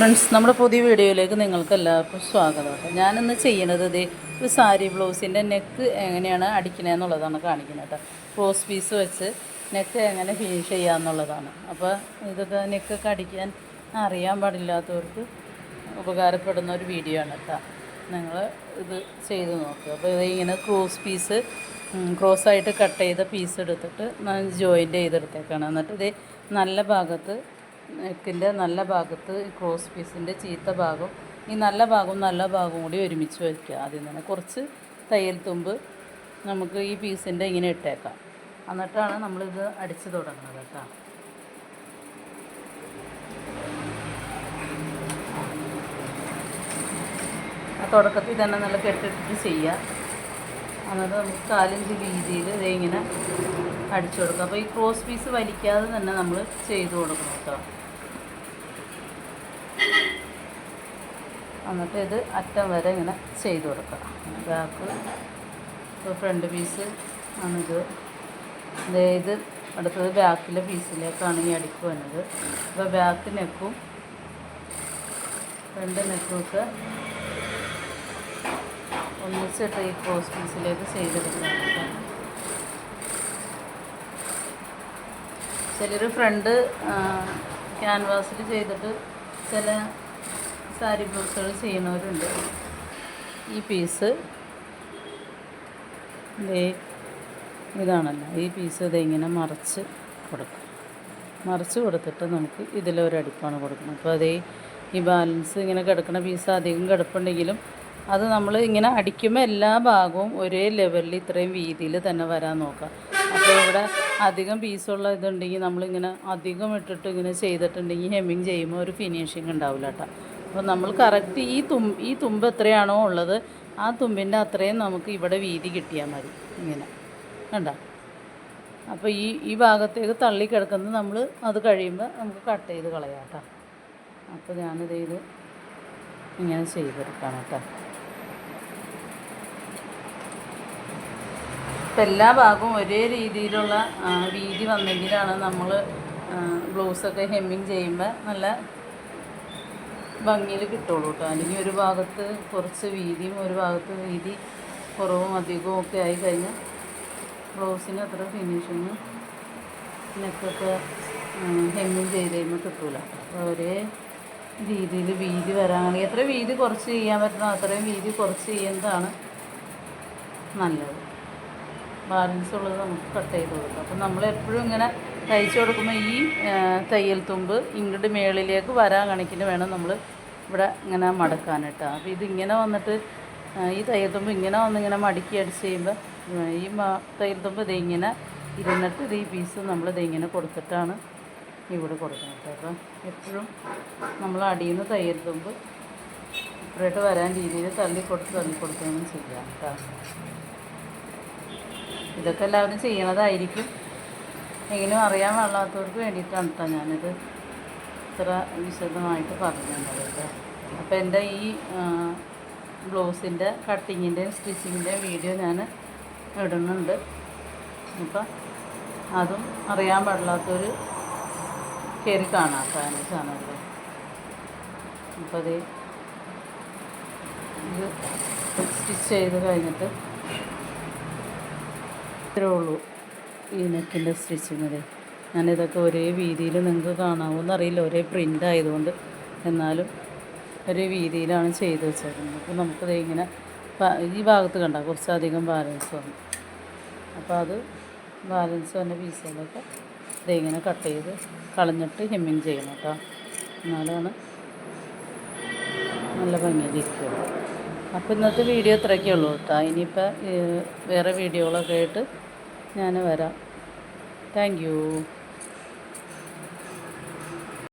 Friends നമ്മുടെ പുതിയ വീഡിയോയിലേക്ക് നിങ്ങൾക്ക് എല്ലാവർക്കും സ്വാഗതം. കേട്ടോ ഞാനിന്ന് ചെയ്യണത് ഇത് ഒരു സാരി ബ്ലൗസിന്റെ നെക്ക് എങ്ങനെയാണ് അടിക്കണേ എന്നുള്ളതാണ് കാണിക്കുന്നത് കേട്ടോ. ക്രോസ് പീസ് വെച്ച് നെക്ക് എങ്ങനെ ഫിനിഷ് ചെയ്യാന്നുള്ളതാണ്. അപ്പോൾ ഇതൊക്കെ നെക്കൊക്കെ അടിക്കാൻ അറിയാൻ പാടില്ലാത്തവർക്ക് ഉപകാരപ്പെടുന്ന ഒരു വീഡിയോ ആണ് കേട്ടോ. നിങ്ങൾ ഇത് ചെയ്ത് നോക്കുക. അപ്പോൾ ഇത് ഇങ്ങനെ ക്രോസ് പീസ് ക്രോസ് ആയിട്ട് കട്ട് ചെയ്ത പീസ് എടുത്തിട്ട് ജോയിന്റ് ചെയ്തെടുത്തേക്കാണ്. എന്നിട്ട് ഇത് നല്ല ഭാഗത്ത് നെക്കിന്റെ നല്ല ഭാഗത്ത് ക്രോസ് പീസിന്റെ ചീത്ത ഭാഗം ഈ നല്ല ഭാഗവും നല്ല ഭാഗവും കൂടി ഒരുമിച്ച് വയ്ക്കുക. ആദ്യം തന്നെ കുറച്ച് തയ്യൽ തുമ്പ് നമുക്ക് ഈ പീസിന്റെ ഇങ്ങനെ ഇട്ടേക്കാം. എന്നിട്ടാണ് നമ്മളിത് അടിച്ച് തുടങ്ങുന്നത് കേട്ടോ. ആ തുടക്കത്തിൽ തന്നെ നല്ല കെട്ടിട്ട് ചെയ്യുക. എന്നിട്ട് നമുക്ക് കാലഞ്ച് വീതിയിൽ ഇത് ഇങ്ങനെ അടിച്ചു കൊടുക്കുക. അപ്പോൾ ഈ ക്രോസ് പീസ് വലിക്കാതെ തന്നെ നമ്മൾ ചെയ്ത് കൊടുക്കണം കേട്ടോ. എന്നിട്ട് ഇത് അറ്റം വരെ ഇങ്ങനെ ചെയ്ത് കൊടുക്കുക. ബാക്ക് ഫ്രണ്ട് പീസ് ആണിത്. ഇത് അടുത്തത് ബാക്കിലെ പീസിലേക്കാണ് ഈ അടുക്ക് വന്നത്. അപ്പോൾ ബാക്ക് നെക്കും ഫ്രണ്ട് നെക്കും ഒക്കെ ഒന്നിച്ചിട്ട് ഈ ക്രോസ് പീസിലേക്ക് ചെയ്തെടുക്കുന്നുണ്ട് ചിലർ ഫ്രണ്ട് ക്യാൻവാസിൽ ചെയ്തിട്ട് ചില സാരി ബ്ലൗസുകൾ ചെയ്യണവരുണ്ട് ഈ പീസ് ഇതാണല്ലോ. ഈ പീസ് ഇതിങ്ങനെ മറച്ച് കൊടുക്കും. മറിച്ച് കൊടുത്തിട്ട് നമുക്ക് ഇതിലൊരടിപ്പാണ് കൊടുക്കുന്നത്. അപ്പോൾ അതേ ഈ ബാലൻസ് ഇങ്ങനെ കിടക്കുന്ന പീസ് അധികം കിടപ്പുണ്ടെങ്കിലും അത് നമ്മൾ ഇങ്ങനെ അടിക്കുമ്പോൾ എല്ലാ ഭാഗവും ഒരേ ലെവലിൽ ഇത്രയും വീതിയിൽ തന്നെ വരാൻ നോക്കാം അപ്പോൾ ഇവിടെ അധികം പീസുള്ള ഇതുണ്ടെങ്കിൽ നമ്മളിങ്ങനെ അധികം ഇട്ടിട്ട് ഇങ്ങനെ ചെയ്തിട്ടുണ്ടെങ്കിൽ ഹെമ്മിങ് ചെയ്യുമ്പോൾ ഒരു ഫിനിഷിങ് ഉണ്ടാവില്ല കേട്ടോ. അപ്പോൾ നമ്മൾ കറക്റ്റ് ഈ തും ഈ തുമ്പ് എത്രയാണോ ഉള്ളത് ആ തുമ്പിന്റെ അത്രയും നമുക്ക് ഇവിടെ വീതി കിട്ടിയാൽ മതി ഇങ്ങനെ. കണ്ട? അപ്പോൾ ഈ ഈ ഭാഗത്തേക്ക് തള്ളി കിടക്കുന്നത് നമ്മൾ അത് കഴിയുമ്പോൾ നമുക്ക് കട്ട് ചെയ്ത് കളയാം കേട്ടോ. അപ്പോൾ ഞാനിത് ഇത് ഇങ്ങനെ ചെയ്തെടുക്കാം കേട്ടോ. ഇപ്പം എല്ലാ ഭാഗവും ഒരേ രീതിയിലുള്ള വീതി വന്നെങ്കിലാണ് നമ്മൾ ബ്ലൗസൊക്കെ ഹെമ്മിങ് ചെയ്യുമ്പോൾ നല്ല ഭംഗിയിൽ കിട്ടുള്ളൂ കേട്ടോ. അല്ലെങ്കിൽ ഒരു ഭാഗത്ത് കുറച്ച് വീതിയും ഒരു ഭാഗത്ത് വീതി കുറവും അധികവും ഒക്കെ ആയി കഴിഞ്ഞാൽ ബ്ലൗസിന് അത്ര ഫിനിഷിങ് നെക്കൊക്കെ ഹെമ്മിങ് ചെയ്ത് കഴിയുമ്പോൾ കിട്ടൂല. ഒരേ രീതിയിൽ വീതി വരാണെങ്കിൽ എത്ര വീതി കുറച്ച് ചെയ്യാൻ പറ്റുന്നോ അത്രയും വീതി കുറച്ച് ചെയ്യുന്നതാണ് നല്ലത്. ബാലൻസ് ഉള്ളത് നമുക്ക് കട്ട് ചെയ്ത് കൊടുക്കാം. അപ്പം നമ്മളെപ്പോഴും ഇങ്ങനെ തയ്ച്ചു കൊടുക്കുമ്പോൾ ഈ തയ്യൽ തുമ്പ് ഇങ്ങോട്ട് മേളിലേക്ക് വരാൻ കണക്കിന് വേണം നമ്മൾ ഇവിടെ ഇങ്ങനെ മടക്കാൻ അപ്പോൾ ഇതിങ്ങനെ വന്നിട്ട് ഈ തയ്യൽ തുമ്പ് ഇങ്ങനെ വന്ന് ഇങ്ങനെ മടക്കി അടിച്ച് ചെയ്യുമ്പോൾ ഈ തയ്യൽ തുമ്പ് ഇതിങ്ങനെ ഇരുന്നിട്ട് ഇത് ഈ പീസ് നമ്മൾ ഇതിങ്ങനെ കൊടുത്തിട്ടാണ് ഇവിടെ കൊടുക്കുന്നത് അപ്പം എപ്പോഴും നമ്മൾ അടിയിൽ നിന്ന് തയ്യൽ തുമ്പ് ഇപ്പുറമായിട്ട് വരാൻ രീതിയിൽ തള്ളി കൊടുത്ത് തള്ളി കൊടുക്കുകയും ചെയ്യാം കേട്ടോ. ഇതൊക്കെ എല്ലാവരും ചെയ്യണതായിരിക്കും. എങ്കിലും അറിയാൻ പാടില്ലാത്തവർക്ക് വേണ്ടിയിട്ടാണ് കേട്ടോ ഞാനിത് ഇത്ര വിശദമായിട്ട് പറഞ്ഞു തന്നത് കേട്ടോ. അപ്പോൾ എന്റെ ഈ ബ്ലൗസിന്റെ കട്ടിങ്ങിന്റെയും സ്റ്റിച്ചിങ്ങിന്റെയും വീഡിയോ ഞാൻ ഇടുന്നുണ്ട്. അപ്പം അതും അറിയാൻ പാടില്ലാത്തവർ കയറി കാണാം കേട്ടോ എന്റെ ചാനലിൽ അപ്പോൾ അത് ഇത് സ്റ്റിച്ച് ചെയ്ത് കഴിഞ്ഞിട്ട് ഇത്രേ ഉള്ളൂ. ഈ നെക്കിന്റെ സ്റ്റിച്ചിങ്ങിൽ ഞാനിതൊക്കെ ഒരേ വീതിയിൽ നിങ്ങൾക്ക് കാണാമോന്ന് അറിയില്ല ഒരേ പ്രിന്റ് ആയതുകൊണ്ട്. എന്നാലും ഒരേ വീതിയിലാണ് ചെയ്ത് വെച്ചേക്കുന്നത്. അപ്പോൾ നമുക്കത് ഇങ്ങനെ ഈ ഭാഗത്ത് കണ്ട കുറച്ചധികം ബാലൻസ് വന്നു. അപ്പോൾ അത് ബാലൻസ് വന്ന പീസുകളൊക്കെ ഇതിങ്ങനെ കട്ട് ചെയ്ത് കളഞ്ഞിട്ട് ഹെമ്മിങ് ചെയ്യണം കേട്ടോ. എന്നാലാണ് നല്ല ഭംഗിയിലിരിക്കുള്ളൂ അപ്പോൾ ഇന്നത്തെ വീഡിയോ ഇത്രയൊക്കെ ഉള്ളൂ കേട്ടോ. ഇനിയിപ്പോൾ വേറെ വീഡിയോകളൊക്കെ ആയിട്ട് ഞാൻ വരാം. Thank you